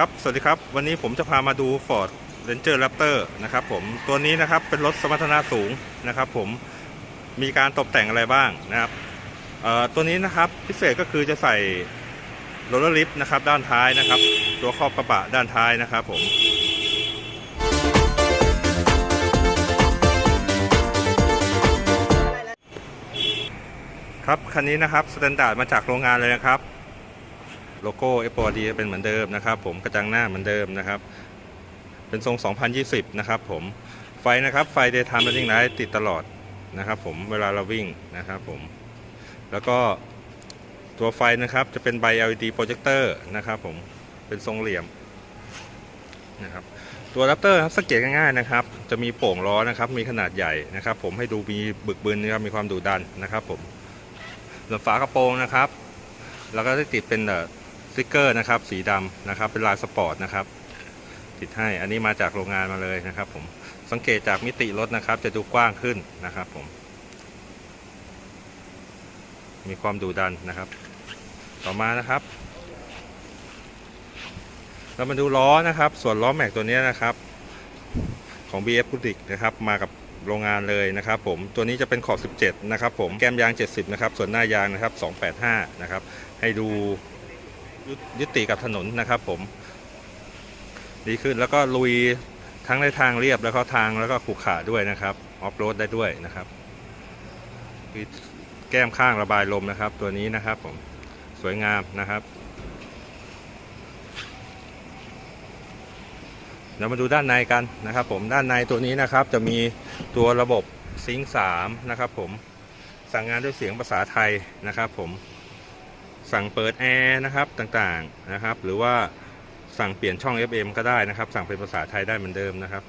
ครับ สวัสดีครับ วันนี้ผมจะพามาดู Ford Ranger Raptor นะครับผม ตัวนี้นะครับเป็นรถสมรรถนะสูงนะครับผม มีการตกแต่งอะไรบ้างนะครับตัวนี้นะครับพิเศษก็คือจะใส่โรลเลอร์ลิฟนะครับด้านท้ายนะครับ ตัวครอบกระบะด้านท้ายนะครับผมครับคันนี้นะครับสแตนดาร์ดมาจากโรงงานเลยนะครับ โลโก้เอฟดีเป็นเหมือนเดิมนะครับ ผมกระจังหน้าเหมือนเดิมนะครับ เป็นทรง 2020 นะครับผมไฟนะครับไฟ daytime running light ติดตลอดนะครับ ผมเวลาเราวิ่งนะครับผมแล้วก็ตัวไฟนะครับจะเป็นใบ LED โปรเจคเตอร์นะครับผมเป็นทรงเหลี่ยมนะครับตัว Raptor ครับสังเกตง่ายๆนะครับ จะมีโป่งล้อนะครับ มีขนาดใหญ่นะครับ ผมให้ดูมีบึกบึนนะครับมีความดุดันนะครับ ผมส่วนฝากระโปรงนะครับ แล้วก็ได้ติดเป็นเอ่อ สติกเกอร์นะครับ สีดำนะครับ เป็นลายสปอร์ตนะครับ ติดให้อันนี้มาจากโรงงานมาเลยนะครับ ผมสังเกตจากมิติรถนะครับ จะดูกว้างขึ้นนะครับ ผม มีความดุดันนะครับ ต่อมานะครับเรามาดูล้อนะครับ ส่วนล้อแม็กตัวนี้นะครับ ของ BF พุติกนะครับ มากับโรงงานเลยนะครับ ผมตัวนี้จะเป็นขอบ 17 นะครับ ผมแก้มยาง 70 นะครับ ส่วนหน้ายางนะครับ 285 นะครับ ให้ดู ยุติกับถนนนะครับผม ดีขึ้นแล้วก็ลุยทั้งในทางเรียบแล้วก็ทางแล้วก็ขรุขระด้วยนะครับ ออฟโรดได้ด้วยนะครับแก้มข้างระบายลมนะครับ ตัวนี้นะครับผมสวยงามนะครับเดี๋ยวมาดูด้านในกันนะครับ ผมด้านในตัวนี้นะครับ จะมีตัวระบบซิงค์3นะครับ ผมสั่งงานด้วยเสียงภาษาไทยนะครับ ผม สั่งเปิดแอร์นะครับต่างๆนะครับ หรือว่าสั่งเปลี่ยนช่อง FM ก็ได้นะครับ สั่งเป็นภาษาไทยได้เหมือนเดิมนะครับ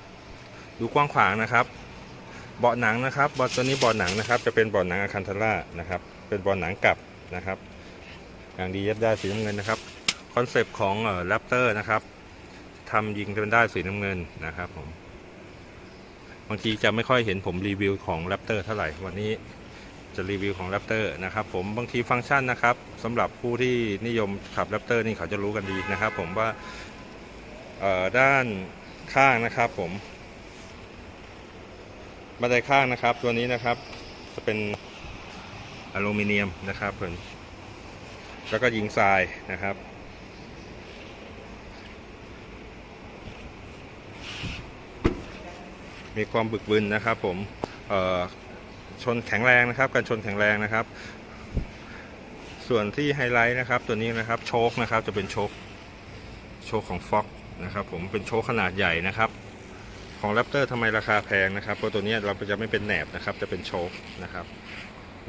ดูกว้างขวางนะครับ เบาะหนังนะครับเบาะตัวนี้เบาะหนังนะครับ จะเป็นเบาะหนังอาคันทาร่านะครับ เป็นเบาะหนังกลับนะครับ อย่างดียัดได้สีน้ำเงินนะครับคอนเซปต์ของเอ่อแรปเตอร์นะครับทำยิงเป็นได้สีน้ำเงินนะครับผมบางทีจะไม่ค่อยเห็นผมรีวิวของแรปเตอร์เท่าไหร่วันนี้ จะรีวิวของแรปเตอร์นะครับผมบางทีฟังก์ชันนะครับสำหรับผู้ที่นิยมขับแรปเตอร์นี่เขาจะรู้กันดีนะครับผมว่าด้านข้างนะครับผมบันไดข้างนะครับตัวนี้นะครับจะเป็นอลูมิเนียมนะครับผมแล้วก็ยิงทรายนะครับ มีความบึกบึนนะครับผมเอ่อ ชนแข็งแรงนะครับการชนแข็งแรงนะครับ ส่วนที่ไฮไลท์นะครับ ตัวนี้นะครับโชคนะครับจะเป็นโชคโชคของ Fox นะครับ ผมเป็นโชคขนาดใหญ่นะครับ ของ Raptor ทำไมราคาแพงนะครับเพราะตัวนี้เราจะไม่เป็นแหนบนะครับ จะเป็นโชคนะครับ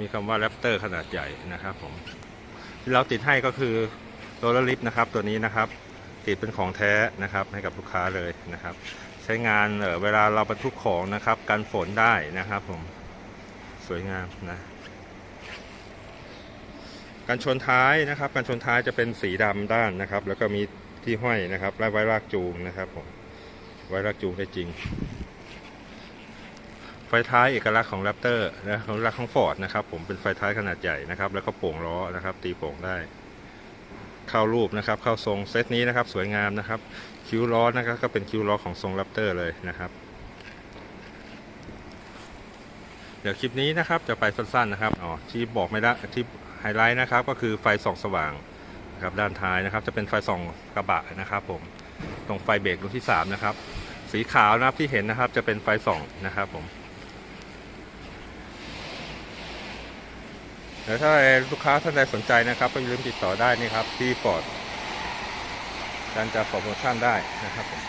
มีคำว่า Raptor ขนาดใหญ่นะครับผมที่เราติดให้ก็คือโรลลิฟนะครับ ตัวนี้นะครับ ติดเป็นของแท้นะครับ ให้กับลูกค้าเลยนะครับ ใช้งานเออเวลาเราบรรทุกของนะครับกันฝนได้นะครับผม วยงามนะการชนท้ายนะครับ การชนท้ายจะเป็นสีดำด้านนะครับ แล้วก็มีที่ห้อยนะครับและไว้ลากจูงนะครับผมไว้ลากจูงได้จริง ไฟท้ายเอกลักษณ์ของแรปเตอร์นะของลักษณ์ของฟอร์ดนะครับ ผมเป็นไฟท้ายขนาดใหญ่นะครับ แล้วก็โป่งล้อนะครับ ตีโป่งได้ เข้ารูปนะครับ เข้าทรงเซตนี้นะครับ สวยงามนะครับ คิ้วล้อนะครับก็เป็นคิ้วล้อของทรงแรปเตอร์เลยนะครับ เดี๋ยวคลิปนี้นะครับจะไปสั้นๆนะครับอ๋อที่บอกไม่ได้ที่ไฮไลท์นะครับก็คือไฟส่องสว่างนะครับด้านท้ายนะครับจะเป็นไฟส่องกระบะนะครับผมตรงไฟเบรกรุ่นที่สามนะครับสีขาวนะครับที่เห็นนะครับจะเป็นไฟส่องนะครับผมเดี๋ยวถ้าลูกค้าท่านใดสนใจนะครับก็อย่าลืมติดต่อได้นี่ครับที่ฟอร์ดการจะโปรโมชั่นได้นะครับผม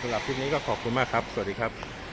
สำหรับคลิปนี้ก็ขอบคุณมากครับ สวัสดีครับ